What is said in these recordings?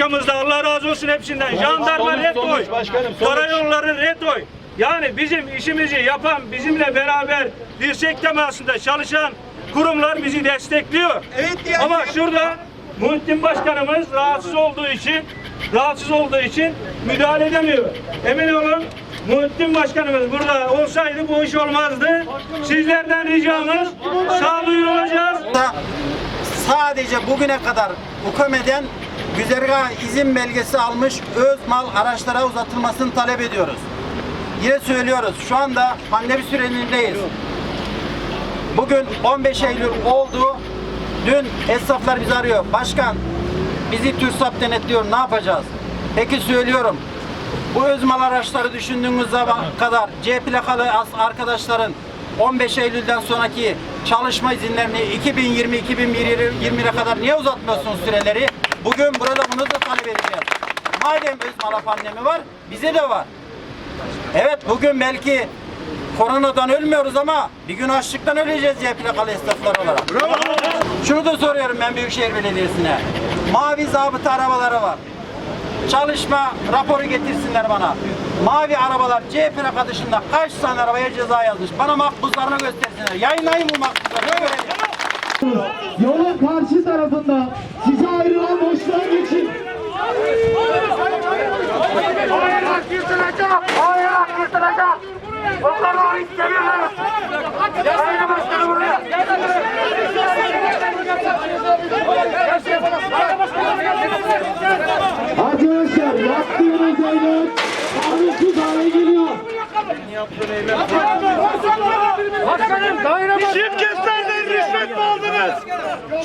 Arkamızda Allah razı olsun hepsinden. Jandarma red oy. Karayolları red oy. Yani bizim işimizi yapan, bizimle beraber dirsek temasında çalışan kurumlar bizi destekliyor. Evet yani- Ama şurada Muhittin Başkanımız rahatsız olduğu için rahatsız olduğu için müdahale edemiyor. Emin olun Muhittin Başkanımız burada olsaydı bu iş olmazdı. Sizlerden ricamız sağduyulu olacağız. sadece bugüne kadar UKM'den güzergah izin belgesi almış öz mal araçlara uzatılmasını talep ediyoruz. Yine söylüyoruz şu anda pandemi sürecindeyiz. Bugün 15 Eylül oldu. Dün esnaflar bizi arıyor. Başkan bizi TÜRSAP denetliyor ne yapacağız? Peki söylüyorum. Bu özmal araçları düşündüğümüz zaman kadar C plakalı arkadaşların 15 Eylül'den sonraki çalışma izinlerini 2020-2021'e kadar niye uzatmıyorsunuz süreleri? Bugün burada bunu da talep edeceğiz. Madem özmala pandemi var, bize de var. Evet bugün belki koronadan ölmüyoruz ama bir gün açlıktan öleceğiz C plakalı esnaflar olarak. Şunu da soruyorum ben Büyükşehir Belediyesi'ne. Mavi zabıta arabaları var. Çalışma raporu getirsinler bana. Mavi arabalar C plaka dışında kaç tane arabaya ceza yazmış? Bana makbuzlarını göstersinler. Yayınlayın bu makbuzları. Yolun karşı tarafında size ayrılan boşluğa geçin. Bayrak yırtılacak! Bayrak yırtılacak! O kadar istemiyoruz! Sayın Başkanı buraya! Başkanım daire başkanı! Şirketlerden rüşvet mi aldınız?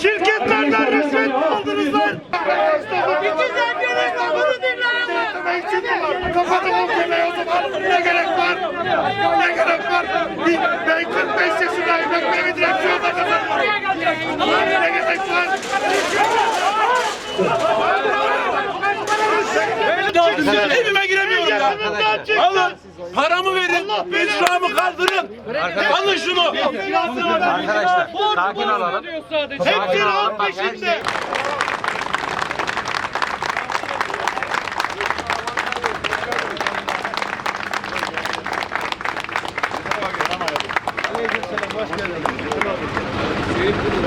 Şirketlerden rüşvet mi aldınız lan? Kapatın o kemeyi o zaman! Ne gerek var? Ne gerek var? Ben 45 yaşındayım. Ben böyle direksiyonda kazanıyorum. Ne gerek var? Evime Beyler arkadaşlar. Alın. Paramı verin. İcramı kaldırın. Alın şunu. Arkadaşlar sakin olalım. Hepsi rahat peşinde. Hoş geldiniz.